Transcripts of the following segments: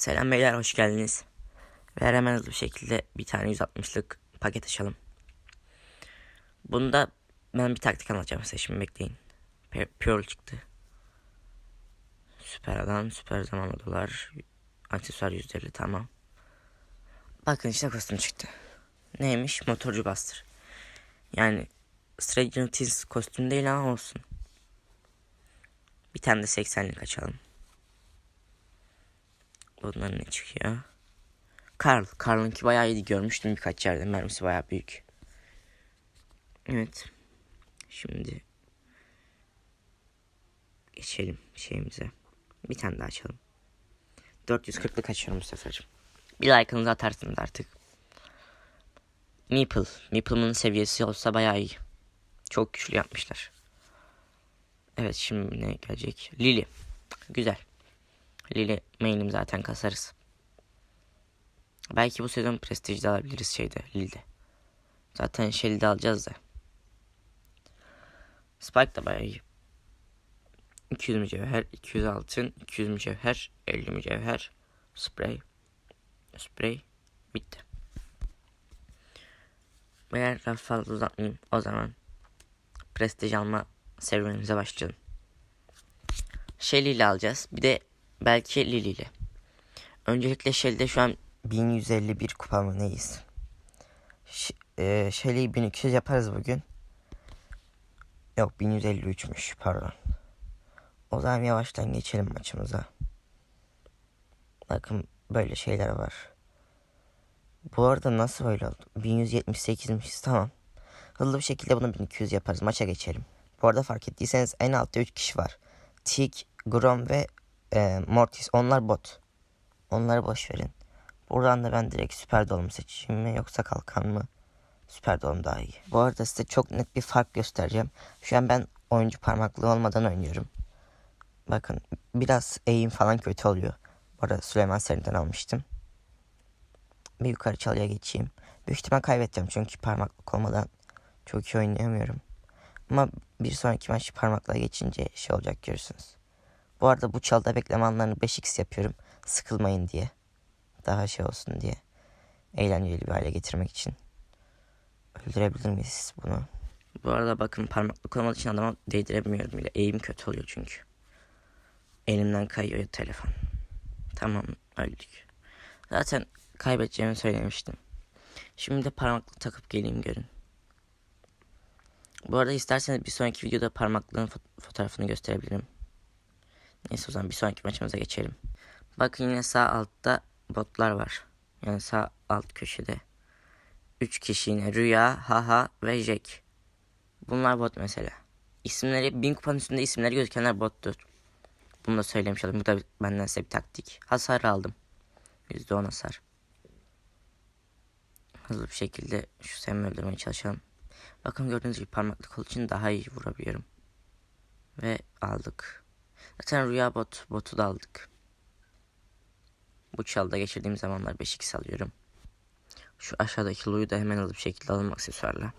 Selam beyler hoş geldiniz. Ve hemen hızlı bir şekilde bir tane 160'lık paket açalım. Bunda ben bir taktik anlatacağım size şimdi bekleyin. Pe- Pearl çıktı. Süper adam, süper zaman odalar, aksesuar %50 tamam. Bakın işte kostüm çıktı. Neymiş? Motorcu bastır. Yani Stranger Things kostüm değil ama olsun. Bir tane de 80'lik açalım. Bundan ne çıkıyor? Karl. Karl'ınki bayağı iyiydi. Görmüştüm birkaç yerde. Mermisi bayağı büyük. Evet. Şimdi geçelim şeyimize. Bir tane daha açalım. 440'lık açıyorum bu sefer. Bir like'ınızı atarsınız artık. Meeple. Meeple'ın seviyesi olsa bayağı iyi. Çok güçlü yapmışlar. Evet şimdi ne gelecek? Lily. Güzel. Lili main'im zaten kasarız. Belki bu sezon prestijde alabiliriz şeyde Lili'de. Zaten Shelly'de alacağız da. Spike da bayağı iyi. 200 mücevher, 200 altın, 200 mücevher, 50 mücevher, sprey, sprey, bitti. Eğer laf fazla uzatmayayım o zaman prestij alma serüvenimize başlayalım. Shelly ile alacağız. Bir de belki Lily ile. Öncelikle Shelly'de şu an 1151 kupa mı neyiz? Ş- e, Shelly'yi 1200 yaparız bugün. Yok 1153'müş pardon. O zaman yavaştan geçelim maçımıza. Bakın böyle şeyler var. Bu arada nasıl böyle oldu? 1178'mişiz tamam. Hızlı bir şekilde bunu 1200 yaparız. Maça geçelim. Bu arada fark ettiyseniz en altta 3 kişi var. Tik, Grom ve e, Mortis. Onlar bot. Onları boş verin. Buradan da ben direkt süper dolum seçeyim mi yoksa kalkan mı? Süper dolum daha iyi. Bu arada size çok net bir fark göstereceğim. Şu an ben oyuncu parmaklığı olmadan oynuyorum. Bakın biraz eğim falan kötü oluyor. Bu arada Süleyman Serin'den almıştım. Bir yukarı çalıya geçeyim. Büyük ihtimal kaybedeceğim çünkü parmaklık olmadan çok iyi oynayamıyorum. Ama bir sonraki maç parmakla geçince şey olacak görürsünüz. Bu arada bu çalda bekleme anlarını 5x yapıyorum. Sıkılmayın diye. Daha şey olsun diye. Eğlenceli bir hale getirmek için. Öldürebilir miyiz bunu? Bu arada bakın parmaklık olmadığı için adama değdiremiyorum bile. Eğim kötü oluyor çünkü. Elimden kayıyor telefon. Tamam öldük. Zaten kaybedeceğimi söylemiştim. Şimdi de parmaklık takıp geleyim görün. Bu arada isterseniz bir sonraki videoda parmaklığın fo- fotoğrafını gösterebilirim. Neyse o zaman bir sonraki maçımıza geçelim. Bakın yine sağ altta botlar var. Yani sağ alt köşede. 3 kişi yine Rüya, Haha ve Jack. Bunlar bot mesela. İsimleri bin kupanın üstünde isimleri gözükenler bottur. Bunu da söylemiş olayım. Bu da benden size bir taktik. Hasar aldım. %10 hasar. Hızlı bir şekilde şu Sam'i öldürmeye çalışalım. Bakın gördüğünüz gibi parmaklık olduğu için daha iyi vurabiliyorum. Ve aldık. Zaten rüya bot, botu da aldık. Bu çalda geçirdiğim zamanlar 5x alıyorum. Şu aşağıdaki Lu'yu da hemen bir şekilde alalım aksesuarla.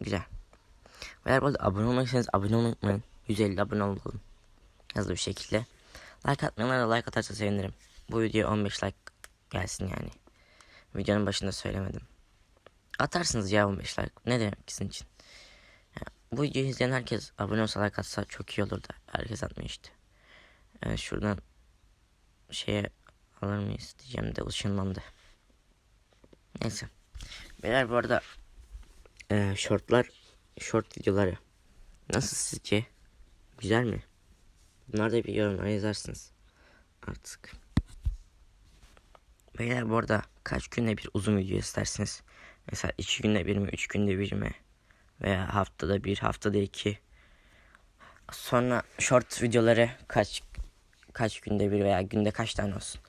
Güzel. Eğer bu arada abone olmayırsanız abone olmayı unutmayın. 150 abone olalım. Hızlı bir şekilde. Like atmayanlar da like atarsa sevinirim. Bu video 15 like gelsin yani. Videonun başında söylemedim. Atarsınız ya 15 like. Ne demek sizin için? Bu videoyu izleyen herkes abone olsa like atsa çok iyi olur da. Herkes atmıyor işte. Ee, şuradan şeye alır mıyız diyeceğim de ışınlandı. Neyse. Beyler bu arada e, shortlar short videoları nasıl sizce? Güzel mi? Bunlar da bir yorumlar yazarsınız. Artık. Beyler bu arada kaç günde bir uzun video istersiniz? Mesela iki günde bir mi, üç günde bir mi? Veya haftada bir, haftada iki. Sonra short videoları kaç kaç günde bir veya günde kaç tane olsun?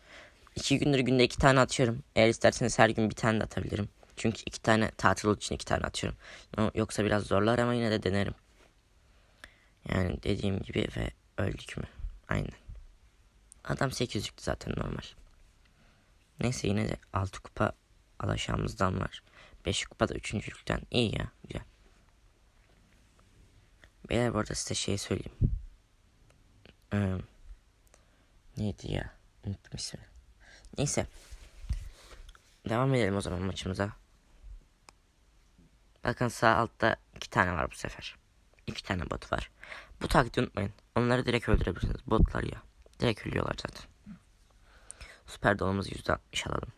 İki gündür günde iki tane atıyorum. Eğer isterseniz her gün bir tane de atabilirim. Çünkü iki tane tatil olduğu için iki tane atıyorum. Yoksa biraz zorlar ama yine de denerim. Yani dediğim gibi ve öldük mü? Aynen. Adam 800'lüktü zaten normal. Neyse yine de 6 kupa alaşağımızdan var. 5 kupa da 3. lükten. iyi ya güzel. Beyler bu arada size şey söyleyeyim. Ee, Neydi ya? Unuttum ismini. Neyse. Devam edelim o zaman maçımıza. Bakın sağ altta iki tane var bu sefer. İki tane bot var. Bu taktiği unutmayın. Onları direkt öldürebilirsiniz. Botlar ya. Direkt ölüyorlar zaten. Süper dolumuzu %60 alalım.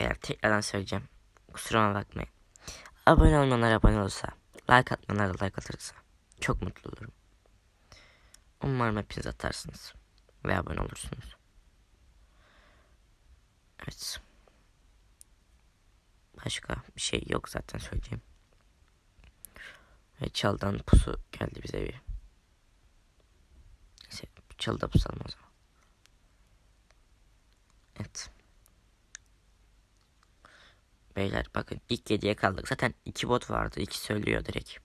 Beyler tekrardan söyleyeceğim. Kusuruma bakmayın. Abone olmayanlar abone olursa, like atmayanlar da like atırsa çok mutlu olurum. Umarım hepiniz atarsınız ve abone olursunuz. Evet. Başka bir şey yok zaten söyleyeceğim. Ve çaldan pusu geldi bize bir. Neyse çalda pusalım o zaman. Evet. Beyler bakın ilk 7'ye kaldık. Zaten iki bot vardı. İki söylüyor direkt.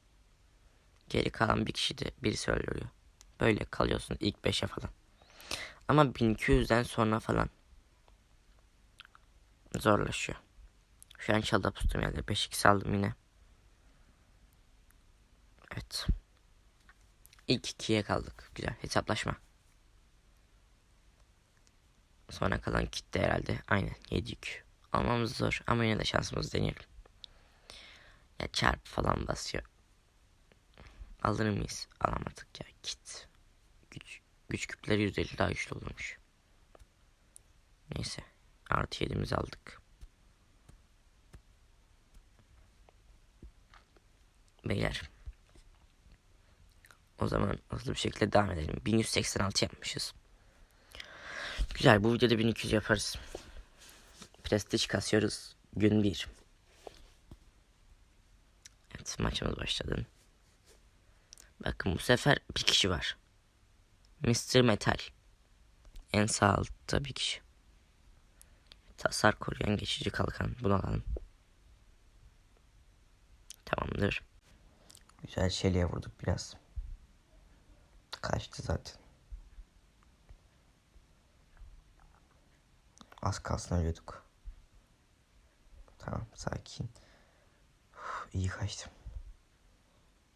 Geri kalan bir kişi de biri söylüyor. Böyle kalıyorsun ilk 5'e falan. Ama 1200'den sonra falan zorlaşıyor. Şu an çalda pustum yerde. 5-2 aldım yine. Evet. İlk ikiye kaldık. Güzel hesaplaşma. Sonra kalan kitle herhalde. Aynen 7 yük. Almamız zor ama yine de şansımızı deneyelim. Ya çarp falan basıyor. Alır mıyız? Alamadık ya. Kit. Güç, güç küpleri 150 daha güçlü olurmuş. Neyse. Artı 7'mizi aldık. Beyler. O zaman hızlı bir şekilde devam edelim. 1186 yapmışız. Güzel bu videoda 1200 yaparız. Prestij kasıyoruz. Gün 1. Evet maçımız başladı. Bakın bu sefer bir kişi var. Mr. Metal. En sağ altta bir kişi. Tasar koruyan geçici kalkan. Bunu alalım. Tamamdır. Güzel şeyliğe vurduk biraz. Kaçtı zaten. Az kalsın ölüyorduk. Tamam sakin. Uf, iyi kaçtım.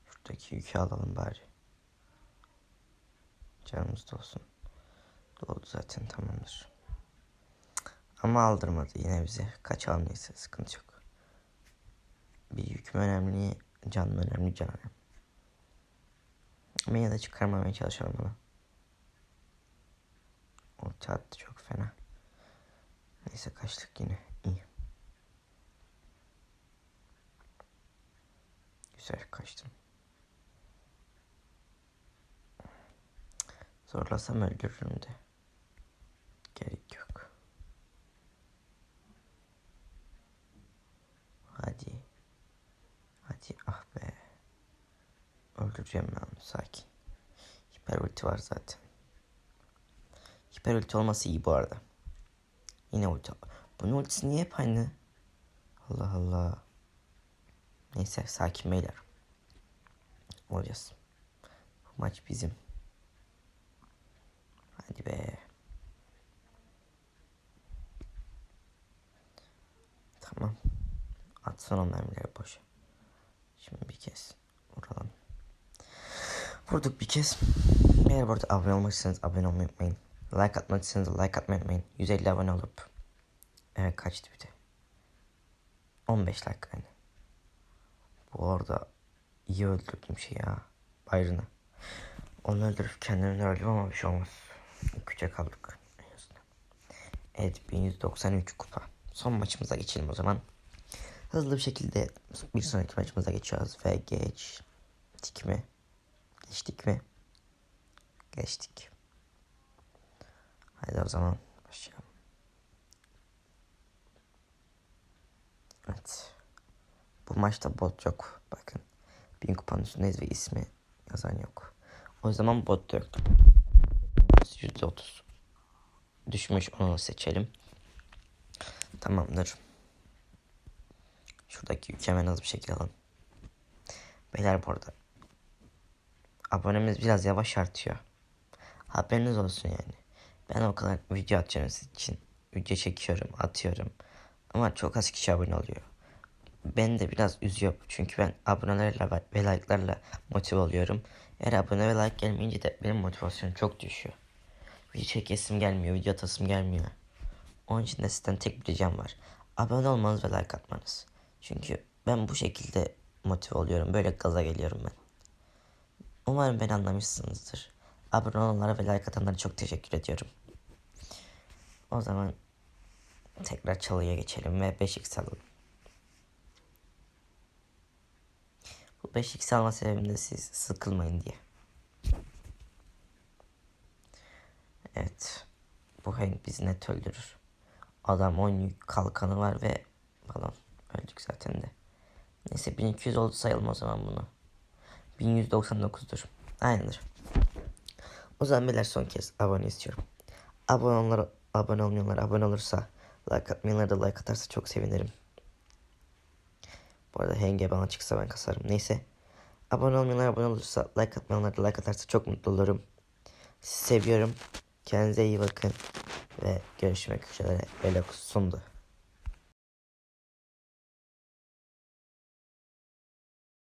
Şuradaki yükü alalım bari. Canımız dolsun. Doldu zaten tamamdır. Ama aldırmadı yine bize. Kaç almayız sıkıntı yok. Bir yük mü önemli, can mı önemli, can önemli. Ama yine de çıkarmamaya çalışalım bunu. Orta attı çok fena. Neyse kaçtık yine. Güzel kaçtım. Zorlasam öldürürüm de. Gerek yok. Hadi. Hadi ah be. Öldüreceğim ben onu sakin. Hiper ulti var zaten. Hiper ulti olması iyi bu arada. Yine ulti. Bunun ultisi niye hep aynı? Allah Allah. Neyse sakin beyler. Olacağız. Bu maç bizim. Hadi be. Tamam. Atsana mermileri boşa. Şimdi bir kez vuralım. Vurduk bir kez. Eğer bu arada abone olmak abone olmayı unutmayın. Like atmak like atmayı unutmayın. 150 abone olup. Evet kaçtı bir de. 15 like aynı. Bu arada iyi öldürdüm şey ya. Bayrını. Onu öldürüp kendimi öldüm ama bir şey olmaz. Küçük kaldık. En azından. Evet 1193 kupa. Son maçımıza geçelim o zaman. Hızlı bir şekilde bir sonraki maçımıza geçiyoruz ve geçtik mi? Geçtik mi? Geçtik. Hadi o zaman başlayalım. Evet. Bu maçta bot yok. Bakın. Bin kupanın üstündeyiz ve ismi yazan yok. O zaman bot yok. %30. Düşmüş onu seçelim. Tamamdır. Şuradaki yükü hemen hızlı bir şekilde alalım. Beyler bu arada. Abonemiz biraz yavaş artıyor. Haberiniz olsun yani. Ben o kadar video sizin için. Video çekiyorum, atıyorum. Ama çok az kişi abone oluyor. Beni de biraz üzüyor. Çünkü ben abonelerle ve- like'larla motive oluyorum. Eğer abone ve like gelmeyince de benim motivasyonum çok düşüyor. Video çekesim gelmiyor, video atasım gelmiyor. Onun için de sizden tek bir ricam var. Abone olmanız ve like atmanız. Çünkü ben bu şekilde motive oluyorum. Böyle gaza geliyorum ben. Umarım beni anlamışsınızdır. Abone olanlara ve like atanlara çok teşekkür ediyorum. O zaman tekrar çalıya geçelim ve 5x alalım. Bu 5x alma sebebim de siz sıkılmayın diye. Evet. Bu Hank bizi net öldürür. Adam 10 yük kalkanı var ve falan. Öldük zaten de. Neyse 1200 oldu sayalım o zaman bunu. 1199'dur. Aynıdır. O zaman beyler son kez abone istiyorum. Abone olanlar, abone olmayanlar abone olursa, like atmayanlar da like atarsa çok sevinirim. Bu arada henge bana çıksa ben kasarım. Neyse. Abone olmayanlar abone olursa, like atmayanlar da like atarsa çok mutlu olurum. Sizi seviyorum. Kendinize iyi bakın. Ve görüşmek üzere. Velox sundu.